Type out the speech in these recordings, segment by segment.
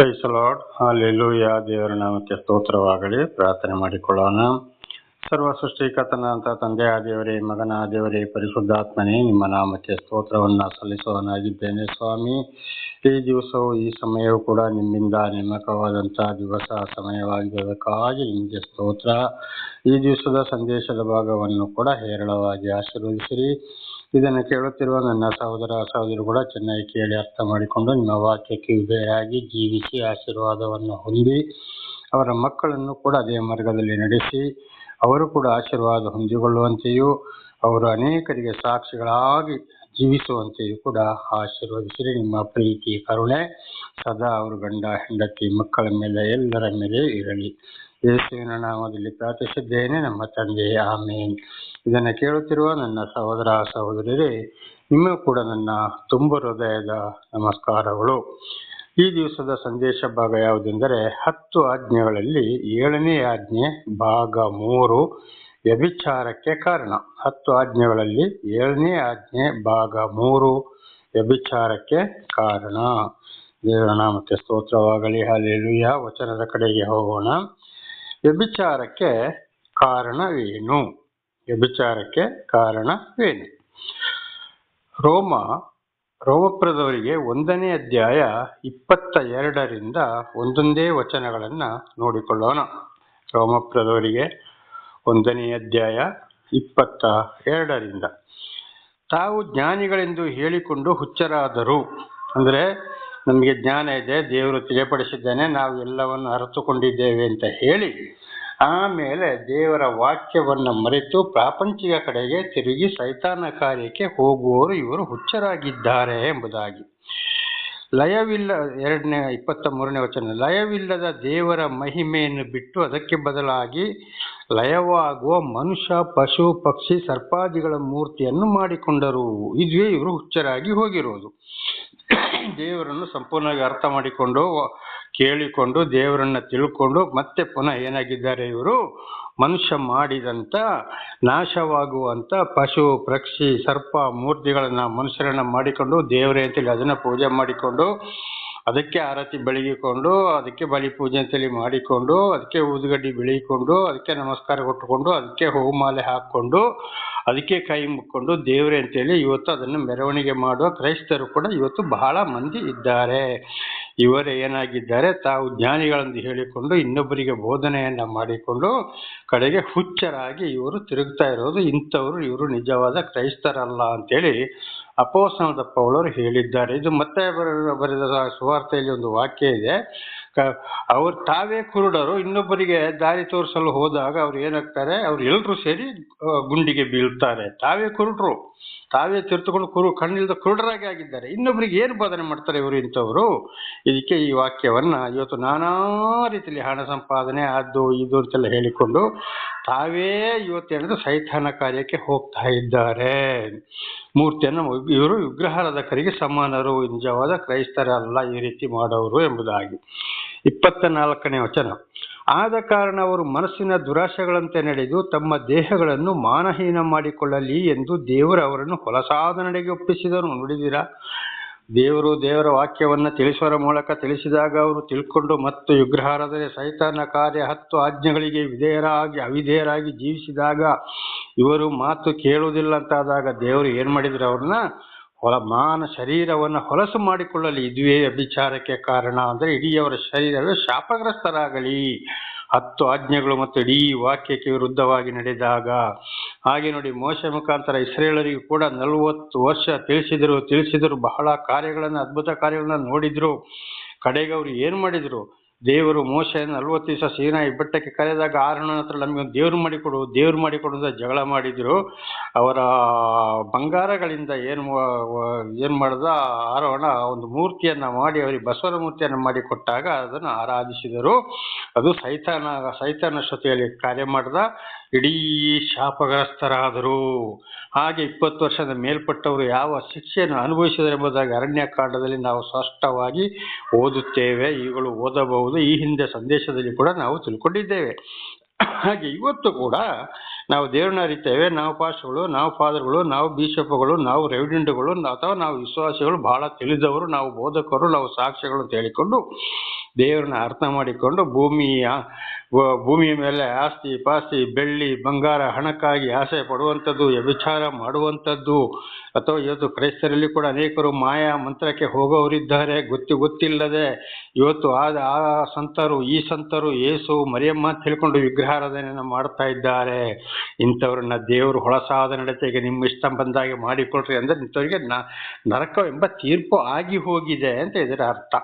Price lord hallelujah ದೇವರ ನಾಮಕ್ಕೆ ಸ್ತೋತ್ರವಾಗಲಿ. ಪ್ರಾರ್ಥನೆ ಮಾಡಿಕೊಳ್ಳೋಣ. ಸರ್ವ ಸೃಷ್ಟಿಕರ್ತನಾದಂಥ ತಂದೆಯ ದೇವರೇ ಮಗನ ದೇವರೇ ಪರಿಶುದ್ಧಾತ್ಮನೇ, ನಿಮ್ಮ ನಾಮಕ್ಕೆ ಸ್ತೋತ್ರವನ್ನು ಸಲ್ಲಿಸುವನಾಗಿದ್ದೇನೆ ಸ್ವಾಮಿ. ಈ ದಿವಸವು, ಈ ಸಮಯವು ಕೂಡ ನಿಮ್ಮಿಂದ ನೇಮಕವಾದಂಥ ದಿವಸ ಸಮಯವಾಗಿದ್ದಕ್ಕಾಗಿ ನಿಮಗೆ ಸ್ತೋತ್ರ. ಈ ದಿವಸದ ಸಂದೇಶದ ಭಾಗವನ್ನು ಕೂಡ ಹೇರಳವಾಗಿ ಆಶೀರ್ವದಿಸಿರಿ. ಇದನ್ನು ಕೇಳುತ್ತಿರುವ ನನ್ನ ಸಹೋದರ ಸಹೋದರಿ ಕೂಡ ಚೆನ್ನಾಗಿ ಕೇಳಿ ಅರ್ಥ ಮಾಡಿಕೊಂಡು ನಿಮ್ಮ ವಾಕ್ಯಕ್ಕೆ ವಿಧೇಯರಾಗಿ ಜೀವಿಸಿ ಆಶೀರ್ವಾದವನ್ನು ಹೊಂದಿ ಅವರ ಮಕ್ಕಳನ್ನು ಕೂಡ ಅದೇ ಮಾರ್ಗದಲ್ಲಿ ನಡೆಸಿ ಅವರು ಕೂಡ ಆಶೀರ್ವಾದ ಹೊಂದಿಕೊಳ್ಳುವಂತೆಯೂ ಅವರು ಅನೇಕರಿಗೆ ಸಾಕ್ಷಿಗಳಾಗಿ ಜೀವಿಸುವಂತೆಯೂ ಕೂಡ ಆಶೀರ್ವದಿಸಿರಿ. ನಿಮ್ಮ ಪ್ರೀತಿ ಕರುಣೆ ಸದಾ ಅವರು ಗಂಡ, ಹೆಂಡತಿ, ಮಕ್ಕಳ ಮೇಲೆ ಎಲ್ಲರ ಮೇಲೆ ಇರಲಿ. ಯೇಸುವಿನ ನಾಮದಲ್ಲಿ ಪ್ರಾರ್ಥಿಸಿದ್ದೇನೆ. ನಮ್ಮ ತಂದೆ ಆಮೇನ್. ಇದನ್ನು ಕೇಳುತ್ತಿರುವ ನನ್ನ ಸಹೋದರ ಸಹೋದರರೇ ನಿಮ್ಮ ಕೂಡ ನನ್ನ ತುಂಬ ಹೃದಯದ ನಮಸ್ಕಾರಗಳು. ಈ ದಿವಸದ ಸಂದೇಶ ಭಾಗ ಯಾವುದೆಂದರೆ, ಹತ್ತು ಆಜ್ಞೆಗಳಲ್ಲಿ ಏಳನೇ ಆಜ್ಞೆ ಭಾಗ ಮೂರು ವ್ಯಭಿಚಾರಕ್ಕೆ ಕಾರಣ. ಹತ್ತು ಆಜ್ಞೆಗಳಲ್ಲಿ ಏಳನೇ ಆಜ್ಞೆ ಭಾಗ ಮೂರು ವ್ಯಭಿಚಾರಕ್ಕೆ ಕಾರಣ. ದೇವರ ನಾಮಕ್ಕೆ ಸ್ತೋತ್ರವಾಗಲಿ. ಹಾಲೆಲುಯ ವಚನದ ಕಡೆಗೆ ಹೋಗೋಣ. ವ್ಯಭಿಚಾರಕ್ಕೆ ಕಾರಣವೇನು? ವ್ಯಭಿಚಾರಕ್ಕೆ ಕಾರಣವೇನು? ರೋಮ, ರೋಮಪ್ರದವರಿಗೆ ಒಂದನೇ ಅಧ್ಯಾಯ ಇಪ್ಪತ್ತ ಎರಡರಿಂದ ಒಂದೊಂದೇ ವಚನಗಳನ್ನು ನೋಡಿಕೊಳ್ಳೋಣ. ರೋಮಪ್ರದವರಿಗೆ ಒಂದನೇ ಅಧ್ಯಾಯ ಇಪ್ಪತ್ತ ಎರಡರಿಂದ ತಾವು ಜ್ಞಾನಿಗಳೆಂದು ಹೇಳಿಕೊಂಡು ಹುಚ್ಚರಾದರು. ಅಂದ್ರೆ ನಮಗೆ ಜ್ಞಾನ ಇದೆ, ದೇವರು ತಿಳಿಯಪಡಿಸಿದ್ದಾನೆ ನಾವು ಎಲ್ಲವನ್ನು ಅರಿತುಕೊಂಡಿದ್ದೇವೆ ಅಂತ ಹೇಳಿ, ಆಮೇಲೆ ದೇವರ ವಾಕ್ಯವನ್ನು ಮರೆತು ಪ್ರಾಪಂಚಿಕ ಕಡೆಗೆ ತಿರುಗಿ ಸೈತಾನ ಕಾರ್ಯಕ್ಕೆ ಹೋಗುವವರು ಇವರು ಹುಚ್ಚರಾಗಿದ್ದಾರೆ ಎಂಬುದಾಗಿ. ಲಯವಿಲ್ಲ, ಎರಡನೇ ಇಪ್ಪತ್ತ ಮೂರನೇ ವಚನ, ಲಯವಿಲ್ಲದ ದೇವರ ಮಹಿಮೆಯನ್ನು ಬಿಟ್ಟು ಅದಕ್ಕೆ ಬದಲಾಗಿ ಲಯವಾಗುವ ಮನುಷ್ಯ, ಪಶು, ಪಕ್ಷಿ, ಸರ್ಪಾದಿಗಳ ಮೂರ್ತಿಯನ್ನು ಮಾಡಿಕೊಂಡರು. ಇದುವೇ ಇವರು ಹುಚ್ಚರಾಗಿ ಹೋಗಿರೋದು. ದೇವರನ್ನು ಸಂಪೂರ್ಣವಾಗಿ ಅರ್ಥ ಮಾಡಿಕೊಂಡು, ಕೇಳಿಕೊಂಡು, ದೇವರನ್ನ ತಿಳ್ಕೊಂಡು, ಮತ್ತೆ ಪುನಃ ಏನಾಗಿದ್ದಾರೆ ಇವರು? ಮನುಷ್ಯ ಮಾಡಿದಂಥ ನಾಶವಾಗುವಂಥ ಪಶು, ಪಕ್ಷಿ, ಸರ್ಪ, ಮೂರ್ತಿಗಳನ್ನು ಮನುಷ್ಯರನ್ನು ಮಾಡಿಕೊಂಡು, ದೇವರೇ ಅಂತೇಳಿ ಅದನ್ನು ಪೂಜೆ ಮಾಡಿಕೊಂಡು, ಅದಕ್ಕೆ ಆರತಿ ಬೆಳಗಿಕೊಂಡು, ಅದಕ್ಕೆ ಬಲಿ ಪೂಜೆ ಅಂತೇಳಿ ಮಾಡಿಕೊಂಡು, ಅದಕ್ಕೆ ಊದುಗಡ್ಡಿ ಬೆಳಗಿಕೊಂಡು, ಅದಕ್ಕೆ ನಮಸ್ಕಾರ ಕೊಟ್ಟುಕೊಂಡು, ಅದಕ್ಕೆ ಹೂಮಾಲೆ ಹಾಕೊಂಡು ಅದಕ್ಕೆ ಕೈ ಮುಕ್ಕೊಂಡು ದೇವರೇ ಅಂತೇಳಿ ಇವತ್ತು ಅದನ್ನು ಮೆರವಣಿಗೆ ಮಾಡುವ ಕ್ರೈಸ್ತರು ಕೂಡ ಇವತ್ತು ಬಹಳ ಮಂದಿ ಇದ್ದಾರೆ. ಇವರೇ ಏನಾಗಿದ್ದಾರೆ? ತಾವು ಜ್ಞಾನಿಗಳೆಂದು ಹೇಳಿಕೊಂಡು ಇನ್ನೊಬ್ಬರಿಗೆ ಬೋಧನೆಯನ್ನ ಮಾಡಿಕೊಂಡು ಕಡೆಗೆ ಹುಚ್ಚರಾಗಿ ಇವರು ತಿರುಗ್ತಾ ಇರೋದು. ಇಂಥವರು ಇವರು ನಿಜವಾದ ಕ್ರೈಸ್ತರಲ್ಲ ಅಂತೇಳಿ ಅಪೋಸನದ ಪೌಳರು ಹೇಳಿದ್ದಾರೆ. ಇದು ಮತ್ತೆ ಬರೆದ ಸುವಾರ್ತೆಯಲ್ಲಿ ಒಂದು ವಾಕ್ಯ ಇದೆ. ಅವ್ರು ತಾವೇ ಕುರುಡರು, ಇನ್ನೊಬ್ಬರಿಗೆ ದಾರಿ ತೋರಿಸಲು ಹೋದಾಗ ಅವ್ರು ಏನಾಗ್ತಾರೆ, ಅವ್ರು ಎಲ್ಲರೂ ಸೇರಿ ಗುಂಡಿಗೆ ಬೀಳ್ತಾರೆ. ತಾವೇ ಕುರುಡರು. ತಾವೇ ತಿರ್ತುಕೊಂಡು ಕುರು, ಕಣ್ಣಿಲ್ದ ಕುರುಡರಾಗಿ ಆಗಿದ್ದಾರೆ. ಇನ್ನೊಬ್ಬರಿಗೆ ಏನು ಬೋಧನೆ ಮಾಡ್ತಾರೆ ಇವರು ಇಂಥವರು? ಇದಕ್ಕೆ ಈ ವಾಕ್ಯವನ್ನ ಇವತ್ತು ನಾನಾ ರೀತಿಯಲ್ಲಿ ಹಣ ಸಂಪಾದನೆ, ಅದು, ಇದು ಅಂತೆಲ್ಲ ಹೇಳಿಕೊಂಡು ತಾವೇ ಇವತ್ತೇನಿದ್ರೆ ಸೈತಾನ ಕಾರ್ಯಕ್ಕೆ ಹೋಗ್ತಾ ಇದ್ದಾರೆ. ಮೂರ್ತಿಯನ್ನು ಇವರು ವಿಗ್ರಹಾರಾಧಕರಿಗೆ ಸಮಾನರು, ನಿಜವಾದ ಕ್ರೈಸ್ತರಲ್ಲ ಈ ರೀತಿ ಮಾಡೋರು ಎಂಬುದಾಗಿ. ಇಪ್ಪತ್ತ ನಾಲ್ಕನೇ ವಚನ. ಆದ ಕಾರಣ ಅವರು ಮನಸ್ಸಿನ ದುರಾಶೆಗಳಂತೆ ನಡೆದು ತಮ್ಮ ದೇಹಗಳನ್ನು ಮಾನಹೀನ ಮಾಡಿಕೊಳ್ಳಲಿ ಎಂದು ದೇವರು ಅವರನ್ನು ಹೊಲಸಾದ ನಡೆಗೆ ಒಪ್ಪಿಸಿದರು ನೋಡಿದ್ದೀರಾ? ದೇವರು ದೇವರ ವಾಕ್ಯವನ್ನು ತಿಳಿಸುವ ಮೂಲಕ ತಿಳಿಸಿದಾಗ ಅವರು ತಿಳ್ಕೊಂಡು ಮತ್ತು ವಿಗ್ರಹಾರಾಧನೆ ಸೈತಾನ ಕಾರ್ಯ ಹತ್ತು ಆಜ್ಞೆಗಳಿಗೆ ವಿಧೇಯರಾಗಿ ಅವಿಧೇಯರಾಗಿ ಜೀವಿಸಿದಾಗ ಇವರು ಮಾತು ಕೇಳುವುದಿಲ್ಲ ಅಂತಾದಾಗ ದೇವರು ಏನು ಮಾಡಿದ್ರು ಅವ್ರನ್ನ ಹೊಲ ಮಾನ ಶರೀರವನ್ನು ಹೊಲಸು ಮಾಡಿಕೊಳ್ಳಲಿ ಇದುವೇ ಅಭಿಚಾರಕ್ಕೆ ಕಾರಣ ಅಂದರೆ ಇಡೀ ಅವರ ಶರೀರವೇ ಶಾಪಗ್ರಸ್ತರಾಗಲಿ. ಹತ್ತು ಆಜ್ಞೆಗಳು ಮತ್ತು ಇಡೀ ವಾಕ್ಯಕ್ಕೆ ವಿರುದ್ಧವಾಗಿ ನಡೆದಾಗ, ಹಾಗೆ ನೋಡಿ ಮೋಶ ಮುಖಾಂತರ ಇಸ್ರೇಲರಿಗೂ ಕೂಡ ನಲವತ್ತು ವರ್ಷ ತಿಳಿಸಿದರು ತಿಳಿಸಿದರು, ಬಹಳ ಕಾರ್ಯಗಳನ್ನು, ಅದ್ಭುತ ಕಾರ್ಯಗಳನ್ನು ನೋಡಿದರು. ಕಡೆಗೆ ಅವರು ಏನು ಮಾಡಿದ್ರು? ದೇವರು ಮೋಶೆಯನ್ನು ನಲ್ವತ್ತು ದಿವಸ ಸೀನಾಯಿ ಬೆಟ್ಟಕ್ಕೆ ಕರೆದಾಗ ಆರೋಣ ಹತ್ರ ನಮಗೆ ಒಂದು ದೇವ್ರು ಮಾಡಿಕೊಡು ದೇವ್ರು ಮಾಡಿಕೊಡು ಅಂತ ಜಗಳ ಮಾಡಿದ್ರು. ಅವರ ಬಂಗಾರಗಳಿಂದ ಏನು ಏನು ಮಾಡಿದ, ಆರೋಹಣ ಒಂದು ಮೂರ್ತಿಯನ್ನು ಮಾಡಿ, ಅವರಿಗೆ ಬಸವನ ಮೂರ್ತಿಯನ್ನು ಮಾಡಿ ಕೊಟ್ಟಾಗ ಅದನ್ನು ಆರಾಧಿಸಿದರು. ಅದು ಸೈತಾನ ಸೈತಾನ ಶ್ರುತಿಯಲ್ಲಿ ಕಾರ್ಯ ಮಾಡ್ದ. ಇಡೀ ಶಾಪಗ್ರಸ್ತರಾದರು. ಹಾಗೆ ಇಪ್ಪತ್ತು ವರ್ಷದ ಮೇಲ್ಪಟ್ಟವರು ಯಾವ ಶಿಕ್ಷೆಯನ್ನು ಅನುಭವಿಸಿದರು ಎಂಬುದಾಗಿ ಅರಣ್ಯಕಾಂಡದಲ್ಲಿ ನಾವು ಸ್ಪಷ್ಟವಾಗಿ ಓದುತ್ತೇವೆ, ಇವುಗಳು ಓದಬಹುದು. ಈ ಹಿಂದೆ ಸಂದೇಶದಲ್ಲಿ ಕೂಡ ನಾವು ತಿಳ್ಕೊಂಡಿದ್ದೇವೆ. ಹಾಗೆ ಇವತ್ತು ಕೂಡ ನಾವು ದೇವ್ರನ್ನ ಅರಿತೇವೆ. ನಾವು ಪಾಶುಗಳು, ನಾವು ಫಾದರ್ಗಳು, ನಾವು ಬಿಷಪ್ಗಳು, ನಾವು ರೆವಿಡೆಂಟ್ಗಳು, ಅಥವಾ ನಾವು ವಿಶ್ವಾಸಿಗಳು, ಬಹಳ ತಿಳಿದವರು, ನಾವು ಬೋಧಕರು, ನಾವು ಸಾಕ್ಷ್ಯಗಳು ಅಂತ ಹೇಳಿಕೊಂಡು ದೇವರನ್ನ ಅರ್ಥ ಮಾಡಿಕೊಂಡು ಭೂಮಿಯ ಭೂಮಿಯ ಮೇಲೆ ಆಸ್ತಿ, ಪಾಸ್ತಿ, ಬೆಳ್ಳಿ, ಬಂಗಾರ, ಹಣಕ್ಕಾಗಿ ಆಸೆ ಪಡುವಂಥದ್ದು, ವ್ಯಭಿಚಾರ ಮಾಡುವಂಥದ್ದು, ಅಥವಾ ಇವತ್ತು ಕ್ರೈಸ್ತರಲ್ಲಿ ಕೂಡ ಅನೇಕರು ಮಾಯಾ ಮಂತ್ರಕ್ಕೆ ಹೋಗೋರಿದ್ದಾರೆ ಗೊತ್ತಿ, ಗೊತ್ತಿಲ್ಲದೆ ಇವತ್ತು ಆ ಸಂತರು, ಈ ಸಂತರು ಏಸು, ಮರಿಯಮ್ಮ ಅಂತ ಹೇಳ್ಕೊಂಡು ವಿಗ್ರಹಾರಾಧನೆಯನ್ನು ಮಾಡ್ತಾ ಇದ್ದಾರೆ. ಇಂಥವ್ರನ್ನ ದೇವರು ಹೊಳಸಾದ ನಡತೆಗೆ ನಿಮ್ಮ ಇಷ್ಟ ಬಂದಾಗೆ ಮಾಡಿಕೊಳ್ರಿ ಅಂದರೆ ಇಂಥವ್ರಿಗೆ ನರಕವೆಂಬ ತೀರ್ಪು ಆಗಿ ಹೋಗಿದೆ ಅಂತ ಇದರ ಅರ್ಥ.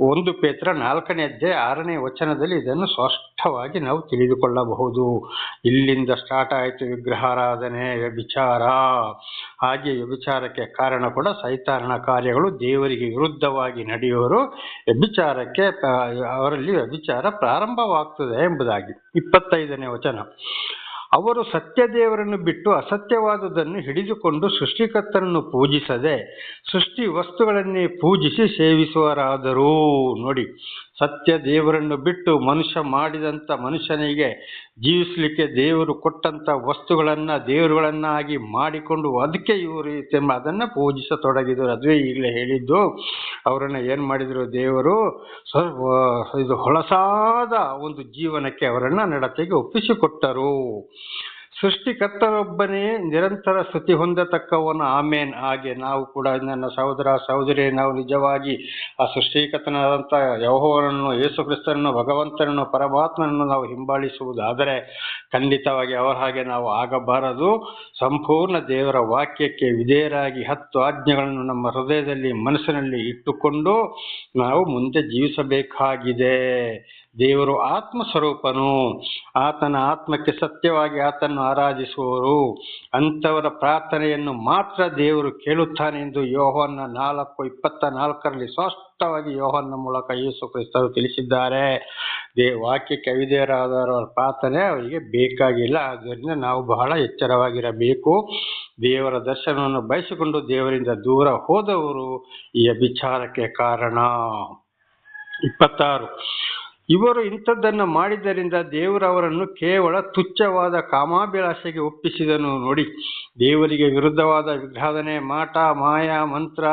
ಒಂದು ಪೇತ್ರ ನಾಲ್ಕನೇ ಅಧ್ಯಾಯ ಆರನೇ ವಚನದಲ್ಲಿ ಇದನ್ನು ಸ್ಪಷ್ಟವಾಗಿ ನಾವು ತಿಳಿದುಕೊಳ್ಳಬಹುದು. ಇಲ್ಲಿಂದ ಸ್ಟಾರ್ಟ್ ಆಯಿತು ವಿಗ್ರಹಾರಾಧನೆ, ವ್ಯಭಿಚಾರ. ಹಾಗೆ ವ್ಯಭಿಚಾರಕ್ಕೆ ಕಾರಣ ಕೂಡ ಸೈತಾನನ ಕಾರ್ಯಗಳು ದೇವರಿಗೆ ವಿರುದ್ಧವಾಗಿ ನಡೆಯುವರು ವ್ಯಭಿಚಾರಕ್ಕೆ ಅವರಲ್ಲಿ ವ್ಯಭಿಚಾರ ಪ್ರಾರಂಭವಾಗ್ತದೆ ಎಂಬುದಾಗಿ. ಇಪ್ಪತ್ತೈದನೇ ವಚನ. ಅವರು ಸತ್ಯ ದೇವರನ್ನು ಬಿಟ್ಟು ಅಸತ್ಯವಾದುದನ್ನು ಹಿಡಿದುಕೊಂಡು ಸೃಷ್ಟಿಕರ್ತನನ್ನು ಪೂಜಿಸದೆ ಸೃಷ್ಟಿ ವಸ್ತುಗಳನ್ನೇ ಪೂಜಿಸಿ ಸೇವಿಸುವರಾದರೂ ನೋಡಿ ಸತ್ಯ ದೇವರನ್ನು ಬಿಟ್ಟು ಮನುಷ್ಯ ಮಾಡಿದಂಥ ಮನುಷ್ಯನಿಗೆ ಜೀವಿಸಲಿಕ್ಕೆ ದೇವರು ಕೊಟ್ಟಂಥ ವಸ್ತುಗಳನ್ನು, ದೇವರುಗಳನ್ನಾಗಿ ಮಾಡಿಕೊಂಡು ಅದಕ್ಕೆ ಇವರು ಅದನ್ನು ಪೂಜಿಸತೊಡಗಿದರು. ಅದುವೇ ಈಗಲೇ ಹೇಳಿದ್ದು. ಅವರನ್ನು ಏನು ಮಾಡಿದರು? ದೇವರು ಸ್ವಲ್ಪ ಇದು ಹೊಳಸಾದ ಒಂದು ಜೀವನಕ್ಕೆ ಅವರನ್ನು ನಡತೆಗೆ ಒಪ್ಪಿಸಿಕೊಟ್ಟರು. ಸೃಷ್ಟಿಕರ್ತನೊಬ್ಬನೇ ನಿರಂತರ ಸ್ತುತಿ ಹೊಂದತಕ್ಕವನು. ಆಮೇನ್. ಹಾಗೆ ನಾವು ಕೂಡ ನನ್ನ ಸಹೋದರ ಸಹೋದರಿ ನಾವು ನಿಜವಾಗಿ ಆ ಸೃಷ್ಟಿಕರ್ತನಾದಂಥ ಯಹೋವನನ್ನು, ಯೇಸು ಕ್ರಿಸ್ತನನ್ನು, ಭಗವಂತನನ್ನು, ಪರಮಾತ್ಮನನ್ನು ನಾವು ಹಿಂಬಾಲಿಸುವುದಾದರೆ ಖಂಡಿತವಾಗಿ ಅವರ ಹಾಗೆ ನಾವು ಆಗಬಾರದು. ಸಂಪೂರ್ಣ ದೇವರ ವಾಕ್ಯಕ್ಕೆ ವಿಧೇಯರಾಗಿ ಹತ್ತು ಆಜ್ಞೆಗಳನ್ನು ನಮ್ಮ ಹೃದಯದಲ್ಲಿ, ಮನಸ್ಸಿನಲ್ಲಿ ಇಟ್ಟುಕೊಂಡು ನಾವು ಮುಂದೆ ಜೀವಿಸಬೇಕಾಗಿದೆ. ದೇವರು ಆತ್ಮ ಸ್ವರೂಪನು ಆತನ ಆತ್ಮಕ್ಕೆ ಸತ್ಯವಾಗಿ ಆತನ್ನು ಆರಾಧಿಸುವವರು. ಅಂಥವರ ಪ್ರಾರ್ಥನೆಯನ್ನು ಮಾತ್ರ ದೇವರು ಕೇಳುತ್ತಾನೆ ಎಂದು ಯೋಹನ್ನ ನಾಲ್ಕು ಇಪ್ಪತ್ತ ನಾಲ್ಕರಲ್ಲಿ ಸ್ಪಷ್ಟವಾಗಿ ಯೋಹನ್ನ ಮೂಲಕ ಯೇಸು ಕ್ರಿಸ್ತರು ತಿಳಿಸಿದ್ದಾರೆ. ದೇ, ವಾಕ್ಯ ಅವಿಧೇಯರಾದವರ ಪ್ರಾರ್ಥನೆ ಅವರಿಗೆ ಬೇಕಾಗಿಲ್ಲ. ಆದ್ದರಿಂದ ನಾವು ಬಹಳ ಎಚ್ಚರವಾಗಿರಬೇಕು. ದೇವರ ದರ್ಶನವನ್ನು ಬಯಸಿಕೊಂಡು ದೇವರಿಂದ ದೂರ ಹೋದವರು ಈ ವಿಚಾರಕ್ಕೆ ಕಾರಣ. ಇಪ್ಪತ್ತಾರು. ಇವರು ಇಂಥದ್ದನ್ನು ಮಾಡಿದ್ದರಿಂದ ದೇವರವರನ್ನು ಕೇವಲ ತುಚ್ಛವಾದ ಕಾಮಾಭಿಲಾಷೆಗೆ ಒಪ್ಪಿಸಿದನು. ನೋಡಿ, ದೇವರಿಗೆ ವಿರುದ್ಧವಾದ ವಿಘ್ರಾಧನೆ ಮಾಟ, ಮಾಯ, ಮಂತ್ರ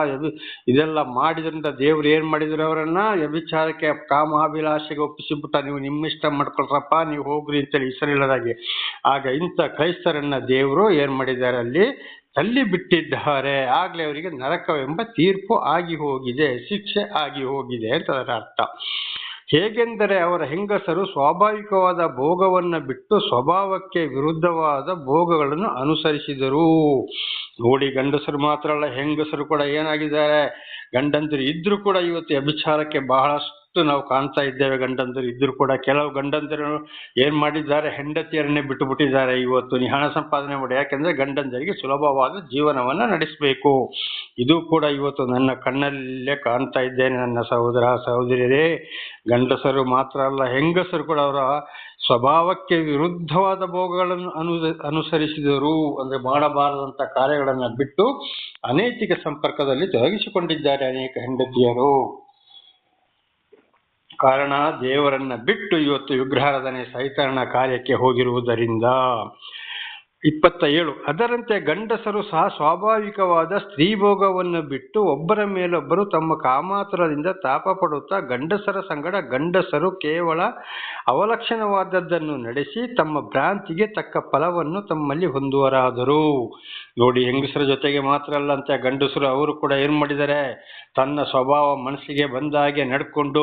ಇದೆಲ್ಲ ಮಾಡಿದ್ರಿಂದ ದೇವರು ಏನು ಮಾಡಿದ್ರು ಅವರನ್ನ? ವ್ಯಭಿಚಾರಕ್ಕೆ, ಕಾಮಾಭಿಲಾಷೆಗೆ ಒಪ್ಪಿಸಿಬಿಟ್ಟ. ನೀವು ನಿಮ್ಮಿಷ್ಟ ಮಾಡ್ಕೊಳ್ರಪ್ಪ, ನೀವು ಹೋಗ್ರಿ ಅಂತೇಳಿ ಹೆಸರಿಲ್ಲದಾಗೆ ಆಗ ಇಂಥ ಕ್ರೈಸ್ತರನ್ನ ದೇವರು ಏನು ಮಾಡಿದ್ದಾರೆ ಅಲ್ಲಿ? ತಳ್ಳಿ ಬಿಟ್ಟಿದ್ದಾರೆ ಆಗ್ಲೇ ಅವರಿಗೆ ನರಕವೆಂಬ ತೀರ್ಪು ಆಗಿ ಹೋಗಿದೆ, ಶಿಕ್ಷೆ ಆಗಿ ಹೋಗಿದೆ ಅಂತ ಅದರ ಅರ್ಥ. ಹೇಗೆಂದರೆ ಅವರ ಹೆಂಗಸರು ಸ್ವಾಭಾವಿಕವಾದ ಭೋಗವನ್ನು ಬಿಟ್ಟು ಸ್ವಭಾವಕ್ಕೆ ವಿರುದ್ಧವಾದ ಭೋಗಗಳನ್ನು ಅನುಸರಿಸಿದರು. ನೋಡಿ, ಗಂಡಸರು ಮಾತ್ರ ಅಲ್ಲ, ಹೆಂಗಸರು ಕೂಡ ಏನಾಗಿದ್ದಾರೆ? ಗಂಡಂತರು ಇದ್ರೂ ಕೂಡ ಇವತ್ತು ಅಭಿಚಾರಕ್ಕೆ ಬಹಳಷ್ಟು ನಾವು ಕಾಣ್ತಾ ಇದ್ದೇವೆ ಗಂಡಂದಿರು. ಇದ್ರು ಕೂಡ ಕೆಲವು ಗಂಡಂದರು ಏನ್ ಮಾಡಿದ್ದಾರೆ, ಹೆಂಡತಿಯರನ್ನೇ ಬಿಟ್ಟು ಬಿಟ್ಟಿದ್ದಾರೆ ಇವತ್ತು. ಹಣ ಸಂಪಾದನೆ ಮಾಡಿ. ಯಾಕೆಂದ್ರೆ ಗಂಡಂದರಿಗೆ ಸುಲಭವಾದ ಜೀವನವನ್ನ ನಡೆಸಬೇಕು. ಇದು ಕೂಡ ಇವತ್ತು ನನ್ನ ಕಣ್ಣಲ್ಲೇ ಕಾಣ್ತಾ ಇದ್ದೇನೆ ನನ್ನ ಸಹೋದರ, ಸಹೋದರಿಯರೇ. ಗಂಡಸರು ಮಾತ್ರ ಅಲ್ಲ, ಹೆಂಗಸರು ಕೂಡ ಅವರ ಸ್ವಭಾವಕ್ಕೆ ವಿರುದ್ಧವಾದ ಭೋಗಗಳನ್ನು ಅನು, ಅನುಸರಿಸಿದರು. ಅಂದ್ರೆ ಮಾಡಬಾರದಂತ ಕಾರ್ಯಗಳನ್ನು ಬಿಟ್ಟು ಅನೈತಿಕ ಸಂಪರ್ಕದಲ್ಲಿ ತೊಡಗಿಸಿಕೊಂಡಿದ್ದಾರೆ ಅನೇಕ ಹೆಂಡತಿಯರು. ಕಾರಣ ದೇವರನ್ನ ಬಿಟ್ಟು ಇವತ್ತು ವಿಗ್ರಹಾರಾಧನೆ ಸೈತರಣ ಕಾರ್ಯಕ್ಕೆ ಹೋಗಿರುವುದರಿಂದ. ಇಪ್ಪತ್ತ ಏಳು ಅದರಂತೆ ಗಂಡಸರು ಸಹ ಸ್ವಾಭಾವಿಕವಾದ ಸ್ತ್ರೀಭೋಗವನ್ನು ಬಿಟ್ಟು ಒಬ್ಬರ ಮೇಲೊಬ್ಬರು ತಮ್ಮ ಕಾಮಾತುರದಿಂದ ತಾಪ ಪಡುತ್ತಾ ಗಂಡಸರ ಸಂಗಡ ಗಂಡಸರು ಕೇವಲ ಅವಲಕ್ಷಣವಾದದ್ದನ್ನು ನಡೆಸಿ ತಮ್ಮ ಭ್ರಾಂತಿಗೆ ತಕ್ಕ ಫಲವನ್ನು ತಮ್ಮಲ್ಲಿ ಹೊಂದುವರಾದರು. ನೋಡಿ ಹೆಂಗಸರ ಜೊತೆಗೆ ಮಾತ್ರ ಅಲ್ಲ ಅಂತ ಗಂಡಸರು ಅವರು ಕೂಡ ಏನ್ ಮಾಡಿದ್ದಾರೆ? ತನ್ನ ಸ್ವಭಾವ ಮನಸ್ಸಿಗೆ ಬಂದ ಹಾಗೆ ನಡ್ಕೊಂಡು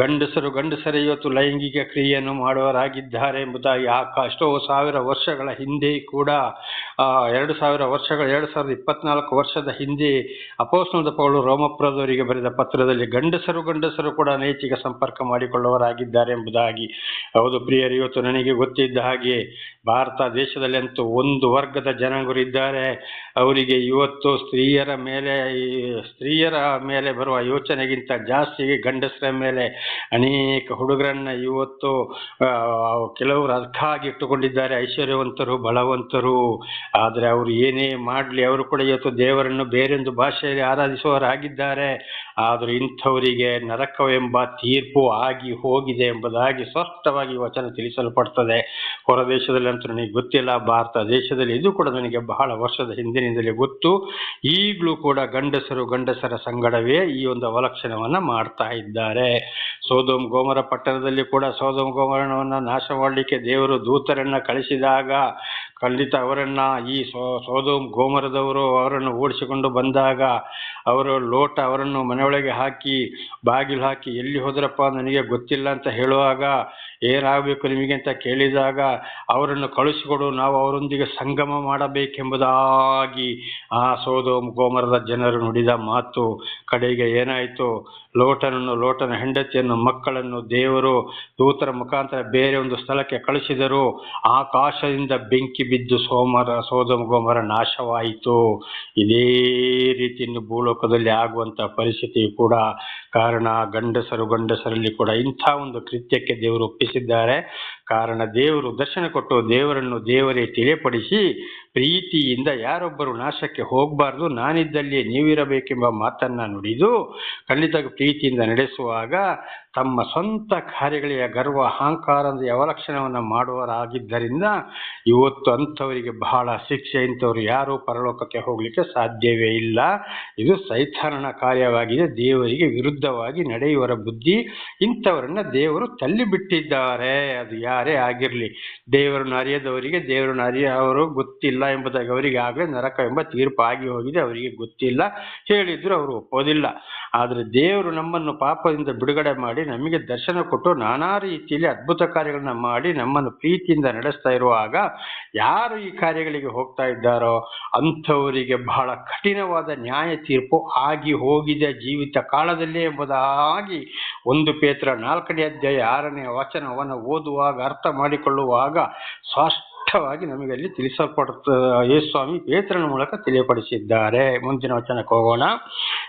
ಗಂಡಸರು ಗಂಡಸರೇ ಇವತ್ತು ಲೈಂಗಿಕ ಕ್ರಿಯೆಯನ್ನು ಮಾಡುವರಾಗಿದ್ದಾರೆ ಎಂಬುದಾಗಿ ಆ ಕಷ್ಟೋ ಸಾವಿರ ವರ್ಷಗಳ ಹಿಂದೆ ಕೂಡ ಎರಡು ಸಾವಿರ ವರ್ಷಗಳ, ಎರಡು ಸಾವಿರದ ಇಪ್ಪತ್ನಾಲ್ಕು ವರ್ಷದ ಹಿಂದೆ ಅಪೋಸ್ನದ ಪೌಳು ರೋಮಪುರದವರಿಗೆ ಬರೆದ ಪತ್ರದಲ್ಲಿ ಗಂಡಸರು ಗಂಡಸರು ಕೂಡ ನೈತಿಕ ಸಂಪರ್ಕ ಮಾಡಿಕೊಳ್ಳುವರಾಗಿದ್ದಾರೆ ಎಂಬುದಾಗಿ. ಹೌದು ಪ್ರಿಯರು, ಇವತ್ತು ನನಗೆ ಗೊತ್ತಿದ್ದ ಹಾಗೆ ಭಾರತ ದೇಶದಲ್ಲಿ ಅಂತೂ ಒಂದು ವರ್ಗದ ಜನಾಂಗರು ಅವರಿಗೆ ಇವತ್ತು ಸ್ತ್ರೀಯರ ಮೇಲೆ ಸ್ತ್ರೀಯರ ಮೇಲೆ ಬರುವ ಯೋಚನೆಗಿಂತ ಜಾಸ್ತಿ ಗಂಡಸರ ಮೇಲೆ ಅನೇಕ ಹುಡುಗರನ್ನ ಇವತ್ತು ಕೆಲವರು ಅರ್ಥ ಆಗಿಟ್ಟುಕೊಂಡಿದ್ದಾರೆ ಐಶ್ವರ್ಯವಂತರು, ಬಲವಂತರು. ಆದರೆ ಅವರು ಏನೇ ಮಾಡಲಿ, ಅವರು ಕೂಡ ಇವತ್ತು ದೇವರನ್ನು ಬೇರೆಂದು ಭಾಷೆಯಲ್ಲಿ ಆರಾಧಿಸುವವರಾಗಿದ್ದಾರೆ. ಆದರೂ ಇಂಥವರಿಗೆ ನರಕವೆಂಬ ತೀರ್ಪು ಆಗಿ ಹೋಗಿದೆ ಎಂಬುದಾಗಿ ಸ್ಪಷ್ಟವಾಗಿ ವಚನ ತಿಳಿಸಲ್ಪಡ್ತದೆ. ಹೊರ ದೇಶದಲ್ಲಿ ಅಂತೂ ನನಗೆ ಗೊತ್ತಿಲ್ಲ, ಭಾರತ ದೇಶದಲ್ಲಿ ಇದು ಕೂಡ ನನಗೆ ಬಹಳ ವರ್ಷದ ಹಿಂದಿನಿಂದಲೇ ಗೊತ್ತು. ಈಗಲೂ ಕೂಡ ಗಂಡಸರು ಗಂಡಸರ ಸಂಗಡವೇ ಈ ಒಂದು ಅವಲಕ್ಷಣವನ್ನು ಮಾಡ್ತಾ ಇದ್ದಾರೆ. ಸೋದೋಮ್ ಗೋಮರ ಪಟ್ಟಣದಲ್ಲಿ ಕೂಡ ಸೋದೋಮ್ ಗೋಮರಣವನ್ನು ನಾಶ ಮಾಡಲಿಕ್ಕೆ ದೇವರು ದೂತರನ್ನು ಕಳಿಸಿದಾಗ ಖಂಡಿತ ಅವರನ್ನು ಈ ಸೋ, ಸೋದೋಮ್ ಗೋಮರದವರು ಅವರನ್ನು ಓಡಿಸಿಕೊಂಡು ಬಂದಾಗ ಅವರು ಲೋಟ ಅವರನ್ನು ಮನೆಯೊಳಗೆ ಹಾಕಿ ಬಾಗಿಲು ಹಾಕಿ ಎಲ್ಲಿ ಹೋದ್ರಪ್ಪ ನನಗೆ ಗೊತ್ತಿಲ್ಲ ಅಂತ ಹೇಳುವಾಗ ಏನಾಗಬೇಕು ನಿಮಗೆ ಅಂತ ಕೇಳಿದಾಗ ಅವರನ್ನು ಕಳಿಸಿಕೊಡು ನಾವು ಅವರೊಂದಿಗೆ ಸಂಗಮ ಮಾಡಬೇಕೆಂಬುದಾಗಿ ಆ ಸೋದೋಮ್ ಗೋಮರದ ಜನರು ನುಡಿದ ಮಾತು ಕಡೆಗೆ ಏನಾಯಿತು? ಲೋಟನನ್ನು, ಲೋಟನ ಹೆಂಡತಿಯನ್ನು, ಮಕ್ಕಳನ್ನು ದೇವರು ದೂತರ ಮುಖಾಂತರ ಬೇರೆ ಒಂದು ಸ್ಥಳಕ್ಕೆ ಕಳಿಸಿದರು. ಆಕಾಶದಿಂದ ಬೆಂಕಿ ಬಿದ್ದು ಸೋಮರ, ಸೋದಮ ಗೋಮರ ನಾಶವಾಯಿತು. ಇದೇ ರೀತಿ ಭೂಲೋಕದಲ್ಲಿ ಆಗುವಂತ ಪರಿಸ್ಥಿತಿ ಕೂಡ ಕಾರಣ ಗಂಡಸರು ಗಂಡಸರಲ್ಲಿ ಕೂಡ ಇಂಥ ಒಂದು ಕೃತ್ಯಕ್ಕೆ ದೇವರು ಒಪ್ಪಿಸಿದ್ದಾರೆ ಕಾರಣ ದೇವರು ದರ್ಶನ ಕೊಟ್ಟು ದೇವರನ್ನು ದೇವರೇ ತಿಳಿಯಪಡಿಸಿ ಪ್ರೀತಿಯಿಂದ ಯಾರೊಬ್ಬರು ನಾಶಕ್ಕೆ ಹೋಗಬಾರ್ದು ನಾನಿದ್ದಲ್ಲಿ ನೀವಿರಬೇಕೆಂಬ ಮಾತನ್ನು ನುಡಿದು ಖಂಡಿತ ಪ್ರೀತಿಯಿಂದ ನಡೆಸುವಾಗ ತಮ್ಮ ಸ್ವಂತ ಕಾರ್ಯಗಳಿಗೆ ಗರ್ವ, ಅಹಂಕಾರದ ಅವಲಕ್ಷಣವನ್ನು ಮಾಡುವರಾಗಿದ್ದರಿಂದ ಇವತ್ತು ಅಂಥವರಿಗೆ ಬಹಳ ಶಿಕ್ಷೆ, ಇಂಥವ್ರು ಯಾರೂ ಪರಲೋಕಕ್ಕೆ ಹೋಗಲಿಕ್ಕೆ ಸಾಧ್ಯವೇ ಇಲ್ಲ. ಇದು ಸೈತಾನನ ಕಾರ್ಯವಾಗಿದೆ. ದೇವರಿಗೆ ವಿರುದ್ಧವಾಗಿ ನಡೆಯುವರ ಬುದ್ಧಿ ಇಂಥವರನ್ನು ದೇವರು ತಳ್ಳಿಬಿಟ್ಟಿದ್ದಾರೆ. ಅದು ಯಾರೇ ಆಗಿರಲಿ, ದೇವರನ್ನು ಅರಿಯದವರಿಗೆ ದೇವರನ್ನು ಅರಿಯವರು ಗೊತ್ತಿಲ್ಲ ಎಂಬುದಾಗಿ ಅವರಿಗೆ ಆಗಲೇ ನರಕ ಎಂಬ ತೀರ್ಪು ಆಗಿ ಹೋಗಿದೆ, ಅವರಿಗೆ ಗೊತ್ತಿಲ್ಲ. ಹೇಳಿದ್ರು ಅವರು ಒಪ್ಪೋದಿಲ್ಲ. ಆದರೆ ದೇವರು ನಮ್ಮನ್ನು ಪಾಪದಿಂದ ಬಿಡುಗಡೆ ಮಾಡಿ ನಮಗೆ ದರ್ಶನ ಕೊಟ್ಟು ನಾನಾ ರೀತಿಯಲ್ಲಿ ಅದ್ಭುತ ಕಾರ್ಯಗಳನ್ನ ಮಾಡಿ ನಮ್ಮನ್ನು ಪ್ರೀತಿಯಿಂದ ನಡೆಸ್ತಾ ಇರುವಾಗ ಯಾರು ಈ ಕಾರ್ಯಗಳಿಗೆ ಹೋಗ್ತಾ ಇದ್ದಾರೋ ಅಂಥವರಿಗೆ ಬಹಳ ಕಠಿಣವಾದ ನ್ಯಾಯ ತೀರ್ಪು ಆಗಿ ಹೋಗಿದೆ ಜೀವಿತ ಕಾಲದಲ್ಲೇ ಎಂಬುದಾಗಿ ಒಂದು ಪೇತ್ರ ನಾಲ್ಕನೇ ಅಧ್ಯಾಯ ಆರನೇ ವಚನವನ್ನು ಓದುವಾಗ ಅರ್ಥ ಮಾಡಿಕೊಳ್ಳುವಾಗ ಸ್ಪಷ್ಟವಾಗಿ ನಮಗೆ ಅಲ್ಲಿ ತಿಳಿಸಲ್ಪಡುತ್ತ ಯೇಸ್ವಾಮಿ ಪೇತ್ರನ ಮೂಲಕ ತಿಳಿಯಪಡಿಸಿದ್ದಾರೆ. ಮುಂದಿನ ವಚನಕ್ಕೆ ಹೋಗೋಣ.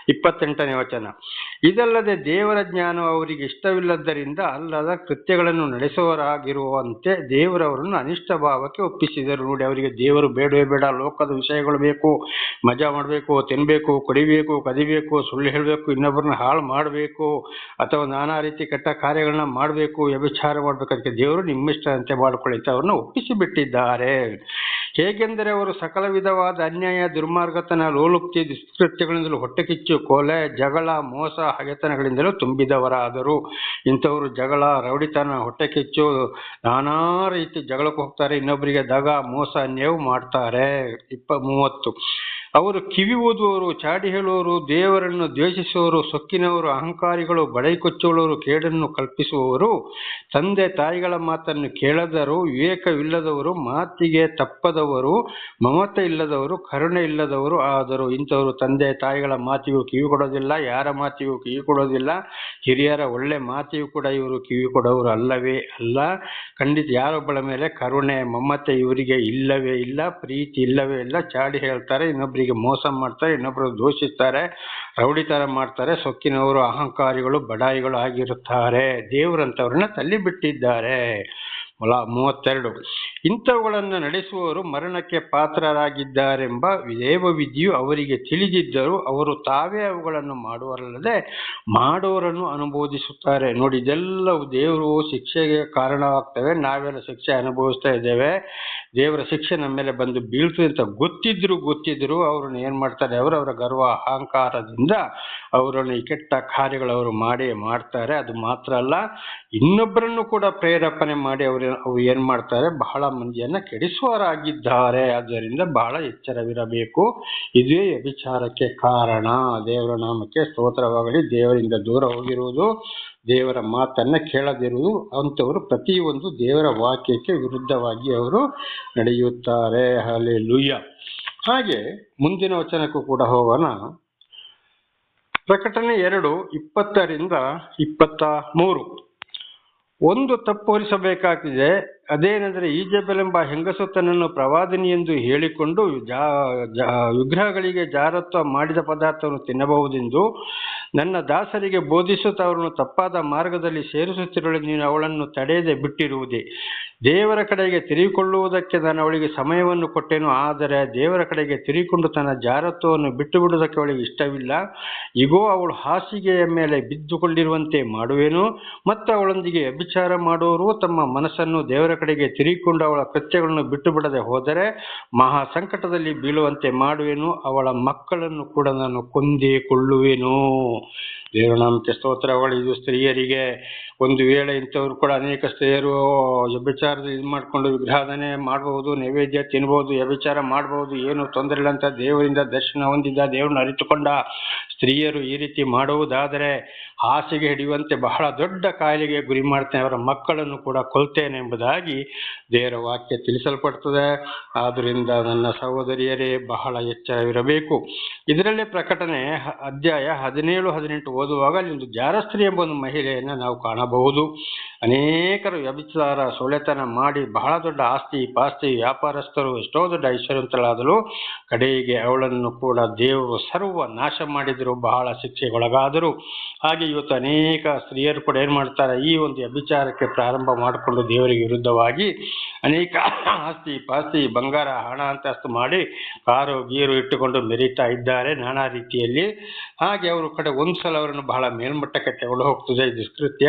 ಇಪ್ಪತ್ತೆಂಟನೇ ವಚನ. ಇದಲ್ಲದೆ ದೇವರ ಜ್ಞಾನ ಅವರಿಗೆ ಇಷ್ಟವಿಲ್ಲದ್ದರಿಂದ ಅಲ್ಲದ ಕೃತ್ಯಗಳನ್ನು ನಡೆಸುವರಾಗಿರುವಂತೆ ದೇವರವರನ್ನು ಅನಿಷ್ಟ ಭಾವಕ್ಕೆ ಒಪ್ಪಿಸಿದರು. ನೋಡಿ, ಅವರಿಗೆ ದೇವರು ಬೇಡವೇ ಬೇಡ, ಲೋಕದ ವಿಷಯಗಳು ಬೇಕು, ಮಜಾ ಮಾಡಬೇಕು ತಿನ್ನಬೇಕು ಕುಡಿಬೇಕು, ಕದಿಬೇಕು, ಸುಳ್ಳು ಹೇಳಬೇಕು, ಇನ್ನೊಬ್ಬರನ್ನ ಹಾಳು ಮಾಡಬೇಕು, ಅಥವಾ ನಾನಾ ರೀತಿ ಕೆಟ್ಟ ಕಾರ್ಯಗಳನ್ನ ಮಾಡಬೇಕು, ವ್ಯಭಿಚಾರ ಮಾಡಬೇಕು, ಅದಕ್ಕೆ ದೇವರು ನಿಮ್ಮಿಷ್ಟಂತೆ ಮಾಡಿಕೊಳ್ಳಿ ಅವ್ರನ್ನ ಒಪ್ಪಿಸಿ ಹೇಗೆಂದರೆ ಅವರು ಸಕಲ ವಿಧವಾದ ಅನ್ಯಾಯ, ದುರ್ಮಾರ್ಗತನ, ಲೋಲುಪ್ತಿ, ದುಷ್ಕೃತ್ಯಗಳಿಂದಲೂ ಹೊಟ್ಟೆಕಿಚ್ಚು ಕೊಲೆ, ಜಗಳ, ಮೋಸ, ಹಗೆತನಗಳಿಂದಲೂ ತುಂಬಿದವರಾದರು. ಇಂಥವರು ಜಗಳ, ರೌಡಿತನ ಹೊಟ್ಟೆಕಿಚ್ಚು ನಾನಾ ರೀತಿ ಜಗಳಕ್ಕೆ ಹೋಗ್ತಾರೆ. ಇನ್ನೊಬ್ಬರಿಗೆ ದಗ, ಮೋಸ, ನೇವು ಮಾಡ್ತಾರೆ. ಇಪ್ಪ ಮೂವತ್ತು ಅವರು ಕಿವಿ ಓದುವವರು, ಚಾಡಿ ಹೇಳುವವರು, ದೇವರನ್ನು ದ್ವೇಷಿಸುವವರು, ಸೊಕ್ಕಿನವರು, ಅಹಂಕಾರಿಗಳು, ಬಡೈ ಕೊಚ್ಚುವವರು, ಕೇಡನ್ನು ಕಲ್ಪಿಸುವವರು, ತಂದೆ ತಾಯಿಗಳ ಮಾತನ್ನು ಕೇಳದರು, ವಿವೇಕವಿಲ್ಲದವರು, ಮಾತಿಗೆ ತಪ್ಪದವರು, ಮಮತೆ ಇಲ್ಲದವರು, ಕರುಣೆ ಇಲ್ಲದವರು ಆದರು. ಇಂಥವರು ತಂದೆ ತಾಯಿಗಳ ಮಾತಿಗೂ ಕಿವಿ ಕೊಡೋದಿಲ್ಲ, ಯಾರ ಮಾತಿಗೂ ಕಿವಿ ಕೊಡೋದಿಲ್ಲ, ಹಿರಿಯರ ಒಳ್ಳೆ ಮಾತಿಗೂ ಕೂಡ ಇವರು ಕಿವಿ ಕೊಡೋರು ಅಲ್ಲವೇ ಅಲ್ಲ. ಖಂಡಿತ ಯಾರೊಬ್ಬಳ ಮೇಲೆ ಕರುಣೆ, ಮಮತೆ ಇವರಿಗೆ ಇಲ್ಲವೇ ಇಲ್ಲ, ಪ್ರೀತಿ ಇಲ್ಲವೇ ಇಲ್ಲ. ಚಾಡಿ ಹೇಳ್ತಾರೆ ಇನ್ನೊಬ್ಬರಿಗೆ ಮೋಸ ಮಾಡ್ತಾರೆ ಇನ್ನೊಬ್ಬರು ದೂಷಿಸ್ತಾರೆ ರೌಡಿತರ ಮಾಡ್ತಾರೆ, ಸೊಕ್ಕಿನವರು, ಅಹಂಕಾರಿಗಳು, ಬಡಾಯಿಗಳು ಆಗಿರುತ್ತಾರೆ. ದೇವರಂತವ್ರನ್ನ ತಳ್ಳಿಬಿಟ್ಟಿದ್ದಾರೆ. ಮೊಲ ಮೂವತ್ತೆರಡು. ಇಂಥವುಗಳನ್ನು ನಡೆಸುವವರು ಮರಣಕ್ಕೆ ಪಾತ್ರರಾಗಿದ್ದಾರೆಂಬ ದೇವವಿಧಿಯು ಅವರಿಗೆ ತಿಳಿದಿದ್ದರೂ ಅವರು ತಾವೇ ಅವುಗಳನ್ನು ಮಾಡುವರಲ್ಲದೆ ಮಾಡೋರನ್ನು ಅನುಭೋದಿಸುತ್ತಾರೆ ನೋಡಿ, ಇದೆಲ್ಲವೂ ದೇವರು ಶಿಕ್ಷೆಗೆ ಕಾರಣವಾಗ್ತವೆ. ನಾವೆಲ್ಲ ಶಿಕ್ಷೆ ಅನುಭವಿಸ್ತಾ ಇದ್ದೇವೆ. ದೇವರ ಶಿಕ್ಷೆ ನಮ್ಮ ಮೇಲೆ ಬಂದು ಬೀಳ್ತದೆ ಅಂತ ಗೊತ್ತಿದ್ರು ಗೊತ್ತಿದ್ರು ಅವ್ರನ್ನ ಏನ್ ಮಾಡ್ತಾರೆ ಅವರವರ ಗರ್ವ, ಅಹಂಕಾರದಿಂದ ಅವರನ್ನು ಕೆಟ್ಟ ಕಾರ್ಯಗಳು ಅವರು ಮಾಡಿ ಮಾಡ್ತಾರೆ. ಅದು ಮಾತ್ರ ಅಲ್ಲ ಇನ್ನೊಬ್ಬರನ್ನು ಕೂಡ ಪ್ರೇರೇಪಣೆ ಮಾಡಿ ಅವರು ಅವ್ರು ಏನ್ ಮಾಡ್ತಾರೆ, ಬಹಳ ಮಂದಿಯನ್ನ ಕೆಡಿಸುವರಾಗಿದ್ದಾರೆ ಆದ್ದರಿಂದ ಬಹಳ ಎಚ್ಚರವಿರಬೇಕು. ಇದೇ ವ್ಯಭಿಚಾರಕ್ಕೆ ಕಾರಣ. ದೇವರ ನಾಮಕ್ಕೆ ಸ್ತೋತ್ರವಾಗಲಿ. ದೇವರಿಂದ ದೂರ ಹೋಗಿರುವುದು ದೇವರ ಮಾತನ್ನು ಕೇಳದಿರುವುದು ಅಂಥವರು ಪ್ರತಿಯೊಂದು ದೇವರ ವಾಕ್ಯಕ್ಕೆ ವಿರುದ್ಧವಾಗಿ ಅವರು ನಡೆಯುತ್ತಾರೆ. ಹಲೆ ಲುಯ್ಯ ಹಾಗೆ ಮುಂದಿನ ವಚನಕ್ಕೂ ಕೂಡ ಹೋಗೋಣ. ಪ್ರಕಟಣೆ ಎರಡು, ಇಪ್ಪತ್ತರಿಂದ ಇಪ್ಪತ್ತ ಮೂರು. ಒಂದು ತಪ್ಪು ಹೊರಿಸಬೇಕಾಗ್ತಿದೆ ಅದೇನೆಂದರೆ ಈಜೆಬೆಲೆಂಬ ಹೆಂಗಸು ತನ್ನನ್ನು ಪ್ರವಾದಿನಿ ಎಂದು ಹೇಳಿಕೊಂಡು ಜಾ ವಿಗ್ರಹಗಳಿಗೆ ಜಾರತ್ವ ಮಾಡಿದ ಪದಾರ್ಥವನ್ನು ತಿನ್ನಬಹುದೆಂದು ನನ್ನ ದಾಸರಿಗೆ ಬೋಧಿಸುತ್ತಾ ಅವರನ್ನು ತಪ್ಪಾದ ಮಾರ್ಗದಲ್ಲಿ ಸೇರಿಸುತ್ತಿರಲು ನೀನು ಅವಳನ್ನು ತಡೆಯದೆ ಬಿಟ್ಟಿರುವುದೇ. ದೇವರ ಕಡೆಗೆ ತಿರುಗಿಕೊಳ್ಳುವುದಕ್ಕೆ ನಾನು ಅವಳಿಗೆ ಸಮಯವನ್ನು ಕೊಟ್ಟೆನು, ಆದರೆ ದೇವರ ಕಡೆಗೆ ತಿರುಗಿಕೊಂಡು ತನ್ನ ಜಾರತ್ವವನ್ನು ಬಿಟ್ಟು ಬಿಡುವುದಕ್ಕೆ ಅವಳಿಗೆ ಇಷ್ಟವಿಲ್ಲ. ಇಗೋ, ಅವಳು ಹಾಸಿಗೆಯ ಮೇಲೆ ಬಿದ್ದುಕೊಂಡಿರುವಂತೆ ಮಾಡುವೆನು, ಮತ್ತು ಅವಳೊಂದಿಗೆ ಅಭಿಚಾರ ಮಾಡುವವರು ತಮ್ಮ ಮನಸ್ಸನ್ನು ದೇವರ ಕಡೆಗೆ ತಿರುಗಿಕೊಂಡು ಅವಳ ಕೃತ್ಯಗಳನ್ನು ಬಿಟ್ಟು ಬಿಡದೆ ಹೋದರೆ ಮಹಾ ಸಂಕಟದಲ್ಲಿ ಬೀಳುವಂತೆ ಮಾಡುವೆನು, ಅವಳ ಮಕ್ಕಳನ್ನು ಕೂಡ ನಾನು ಕೊಂದೇ ಕೊಳ್ಳುವೆನು. ದೇವನಾಮಕ್ಕೆ ಸ್ತೋತ್ರ ಇದು ಸ್ತ್ರೀಯರಿಗೆ ಒಂದು ವೇಳೆ ಇಂಥವ್ರು ಕೂಡ ಅನೇಕ ಸ್ತ್ರೀಯರು ವ್ಯಭಿಚಾರದ ಇದು ಮಾಡಿಕೊಂಡು ವಿಗ್ರಹಾಧನೆ ಮಾಡಬಹುದು ನೈವೇದ್ಯ ತಿನ್ಬಹುದು ವ್ಯಭಿಚಾರ ಮಾಡಬಹುದು ಏನು ತೊಂದರೆ ಇಲ್ಲ ಅಂತ ದೇವರಿಂದ ದರ್ಶನ ಹೊಂದಿದ್ದ ದೇವರನ್ನ ಅರಿತುಕೊಂಡ ಸ್ತ್ರೀಯರು ಈ ರೀತಿ ಮಾಡುವುದಾದರೆ ಹಾಸಿಗೆ ಹಿಡಿಯುವಂತೆ ಬಹಳ ದೊಡ್ಡ ಕಾಯಿಲೆಗೆ ಗುರಿ ಮಾಡ್ತೇನೆ, ಅವರ ಮಕ್ಕಳನ್ನು ಕೂಡ ಕೊಲ್ತೇನೆ ಎಂಬುದಾಗಿ ದೇವರ ವಾಕ್ಯ ತಿಳಿಸಲ್ಪಡ್ತದೆ. ಆದ್ದರಿಂದ ನನ್ನ ಸಹೋದರಿಯರೇ ಬಹಳ ಎಚ್ಚರವಿರಬೇಕು. ಇದರಲ್ಲೇ ಪ್ರಕಟಣೆ ಅಧ್ಯಾಯ ಹದಿನೇಳು, ಹದಿನೆಂಟು ಓದುವಾಗ ಅಲ್ಲಿ ಒಂದು ಜಾರಸ್ತ್ರೀ ಎಂಬ ಒಂದು ಮಹಿಳೆಯನ್ನು ನಾವು ಕಾಣಬಹುದು. ಅನೇಕರು ವ್ಯಭಿಚಾರ ಸೊಳೆತನ ಮಾಡಿ ಬಹಳ ದೊಡ್ಡ ಆಸ್ತಿ, ಪಾಸ್ತಿ ವ್ಯಾಪಾರಸ್ಥರು ಎಷ್ಟೋ ದೊಡ್ಡ ಐಶ್ವರ್ಯಂತರಾದರು ಕಡೆಗೆ ಅವಳನ್ನು ಕೂಡ ದೇವರು ಸರ್ವ ನಾಶ ಮಾಡಿದರು ಬಹಳ ಶಿಕ್ಷೆಗೊಳಗಾದರು. ಹಾಗೆ ಇವತ್ತು ಅನೇಕ ಸ್ತ್ರೀಯರು ಕೂಡ ಏನು ಮಾಡ್ತಾರೆ, ಈ ಒಂದು ವ್ಯಭಿಚಾರಕ್ಕೆ ಪ್ರಾರಂಭ ಮಾಡಿಕೊಂಡು ದೇವರಿಗೆ ವಿರುದ್ಧವಾಗಿ ಅನೇಕ ಆಸ್ತಿ, ಪಾಸ್ತಿ, ಬಂಗಾರ, ಹಣ ಅಂತಸ್ತು ಮಾಡಿ ಕಾರು, ಗೀರು ಇಟ್ಟುಕೊಂಡು ಮೆರೀತಾ ಇದ್ದಾರೆ ನಾನಾ ರೀತಿಯಲ್ಲಿ. ಹಾಗೆ ಅವರು ಕಡೆ ಒಂದು ಸಲ ಅವರನ್ನು ಬಹಳ ಮೇಲ್ಮಟ್ಟಕ್ಕೆ ತಗೊಂಡು ಹೋಗ್ತದೆ. ದುಷ್ಕೃತ್ಯ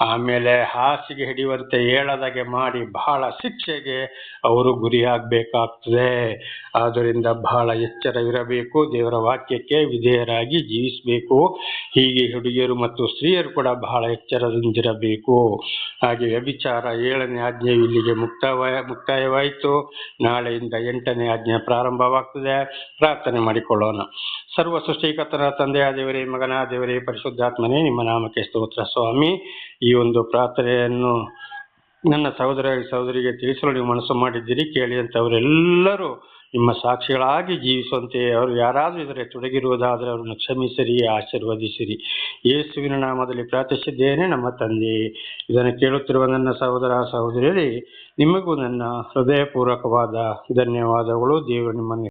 ಆಮೇಲೆ ಹಾಸಿಗೆ ಹಿಡಿಯುವಂತೆ ಹೇಳದಾಗೆ ಮಾಡಿ ಬಹಳ ಶಿಕ್ಷೆಗೆ ಅವರು ಗುರಿಯಾಗಬೇಕಾಗ್ತದೆ. ಆದ್ದರಿಂದ ಬಹಳ ಎಚ್ಚರವಿರಬೇಕು. ದೇವರ ವಾಕ್ಯಕ್ಕೆ ವಿಧೇಯರಾಗಿ ಜೀವಿಸಬೇಕು. ಹೀಗೆ ಹುಡುಗಿಯರು ಮತ್ತು ಸ್ತ್ರೀಯರು ಕೂಡ ಬಹಳ ಎಚ್ಚರದಿಂದಿರಬೇಕು. ಹಾಗೆ ವ್ಯಭಿಚಾರ ಏಳನೇ ಆಜ್ಞೆ ಇಲ್ಲಿಗೆ ಮುಕ್ತಾಯ ಮುಕ್ತಾಯವಾಯಿತು. ನಾಳೆಯಿಂದ ಎಂಟನೇ ಆಜ್ಞೆ ಪ್ರಾರಂಭವಾಗ್ತದೆ. ಪ್ರಾರ್ಥನೆ ಮಾಡಿಕೊಳ್ಳೋಣ. ಸರ್ವ ಸೃಷ್ಟಿಕರ್ತನ ತಂದೆಯ ದೇವರೇ ಮಗನ ದೇವರೇ ಪರಿಶುದ್ಧಾತ್ಮನೇ, ನಿಮ್ಮ ನಾಮಕ್ಕೆ ಸ್ತೋತ್ರ ಸ್ವಾಮಿ. ಈ ಒಂದು ಪ್ರಾರ್ಥನೆಯನ್ನು ನನ್ನ ಸಹೋದರ ಸಹೋದರಿಗೆ ತಿಳಿಸಲು ನೀವು ಮನಸ್ಸು ಮಾಡಿದ್ದೀರಿ, ಕೇಳಿ ಅಂತ ಅವರೆಲ್ಲರೂ ನಿಮ್ಮ ಸಾಕ್ಷಿಗಳಾಗಿ ಜೀವಿಸುವಂತೆ ಅವರು ಯಾರಾದರೂ ಇದರ ತೊಡಗಿರುವುದಾದರೆ ಅವರನ್ನು ಕ್ಷಮಿಸಿರಿ, ಆಶೀರ್ವದಿಸಿರಿ. ಯೇಸುವಿನ ನಾಮದಲ್ಲಿ ಪ್ರಾರ್ಥಿಸಿದ್ದೇನೆ, ನಮ್ಮ ತಂದೆ. ಇದನ್ನು ಕೇಳುತ್ತಿರುವ ನನ್ನ ಸಹೋದರ ಸಹೋದರಿಯರೇ, ನಿಮಗೂ ನನ್ನ ಹೃದಯಪೂರ್ವಕವಾದ ಧನ್ಯವಾದಗಳು. ದೇವರು ನಿಮ್ಮನ್ನು